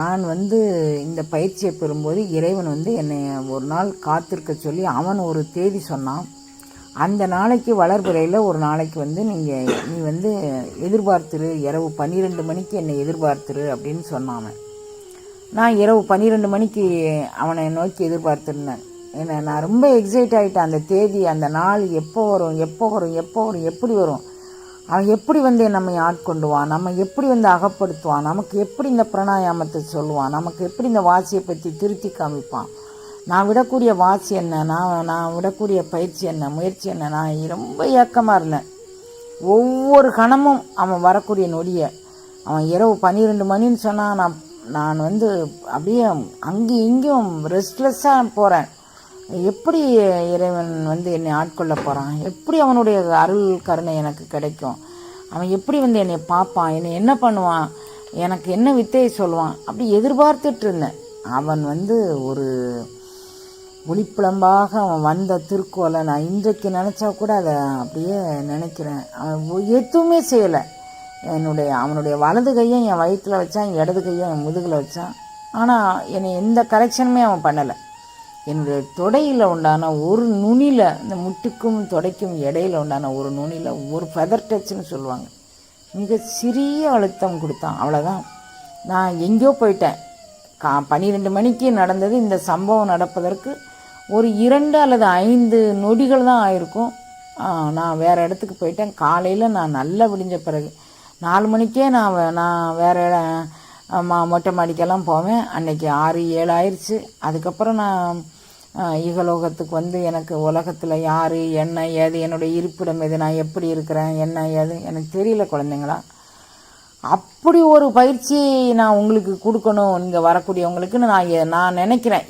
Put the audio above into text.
நான் வந்து இந்த பயிற்சியை பெறும்போது இறைவன் வந்து என்னை ஒரு நாள் காத்திருக்க சொல்லி அவன் ஒரு தேதி சொன்னான். அந்த நாளைக்கு வளர்பிறையில் ஒரு நாளைக்கு வந்து நீங்கள் நீ வந்து எதிர்பார்த்துரு இரவு பன்னிரெண்டு மணிக்கு என்னை எதிர்பார்த்துரு அப்படின்னு சொன்னான் நான் இரவு பன்னிரெண்டு மணிக்கு அவனை நோக்கி எதிர்பார்த்துருந்தேன். ஏன்னா நான் ரொம்ப எக்ஸைட் ஆகிட்டேன் அந்த தேதி அந்த நாள் எப்போ வரும் எப்போ வரும் எப்போ வரும் எப்படி வரும்? அவன் எப்படி வந்து நம்மை ஆட்கொண்டுவான் நம்ம எப்படி வந்து அகப்படுத்துவான்? நமக்கு எப்படி இந்த பிராணாயாமத்தை சொல்லுவான்? நமக்கு எப்படி இந்த வாசியை பற்றி திருத்தி காமிப்பான்? நான் விடக்கூடிய வாசி என்ன? நான் நான் விடக்கூடிய பயிற்சி என்ன? முயற்சி என்ன? நான் ரொம்ப ஏக்கமாக இருந்தேன். ஒவ்வொரு கணமும் அவன் வரக்கூடிய நொடியை. அவன் இரவு பன்னிரெண்டு மணின்னு சொன்னால் நான் நான் வந்து அப்படியே அங்கேயும் இங்கேயும் ரெஸ்ட்லெஸ்ஸாக போகிறேன் எப்படி இறைவன் வந்து என்னை ஆட்கொள்ள போகிறான் எப்படி அவனுடைய அருள் கருணை எனக்கு கிடைக்கும்? அவன் எப்படி வந்து என்னை பார்ப்பான்? என்னை என்ன பண்ணுவான்? எனக்கு என்ன வித்தையை சொல்லுவான்? அப்படி எதிர்பார்த்துட்டு இருந்தேன். அவன் வந்து ஒரு ஒளிப்பிளம்பாக அவன் வந்த திருக்கோலை நான் இன்றைக்கு நினச்சா கூட அதை அப்படியே நினைக்கிறேன். அவன் எதுவுமே செய்யலை. என்னுடைய அவனுடைய வலது கையை என் வயிற்றில் வச்சான் இடது கையை என் முதுகில் வச்சான். ஆனால் என்னை எந்த கரெக்ஷனுமே அவன் பண்ணலை. என்னுடைய தொடையில் உண்டான ஒரு நுனியில் இந்த முட்டுக்கும் தொடைக்கும் இடையில உண்டான ஒரு நுனியில் ஒரு ஃபெதர் டச்சுன்னு சொல்லுவாங்க. மிக சிறிய அழுத்தம் கொடுத்தான். அவ்வளோதான் நான் எங்கேயோ போயிட்டேன். கா பன்னிரெண்டு மணிக்கு நடந்தது இந்த சம்பவம் நடப்பதற்கு ஒரு இரண்டு அல்லது ஐந்து நொடிகள் தான் ஆயிருக்கும். நான் வேறு இடத்துக்கு போயிட்டேன். காலையில் நான் நல்லா விடிஞ்ச பிறகு நாலு மணிக்கே நான் நான் வேறு மா மொட்டை மாடிக்கெல்லாம் போவேன். அன்னைக்கு ஆறு ஏழு ஆயிடுச்சு அதுக்கப்புறம் நான் ஈகலோகத்துக்கு இகலோகத்துக்கு வந்து எனக்கு உலகத்தில் யார் என்ன ஏது என்னுடைய இருப்பிடம் எது நான் எப்படி இருக்கிறேன் என்ன ஏது எனக்கு தெரியல குழந்தைங்களா. அப்படி ஒரு பயிற்சி நான் உங்களுக்கு கொடுக்கணும். இங்கே வரக்கூடியவங்களுக்குன்னு நான் நான் நினைக்கிறேன்.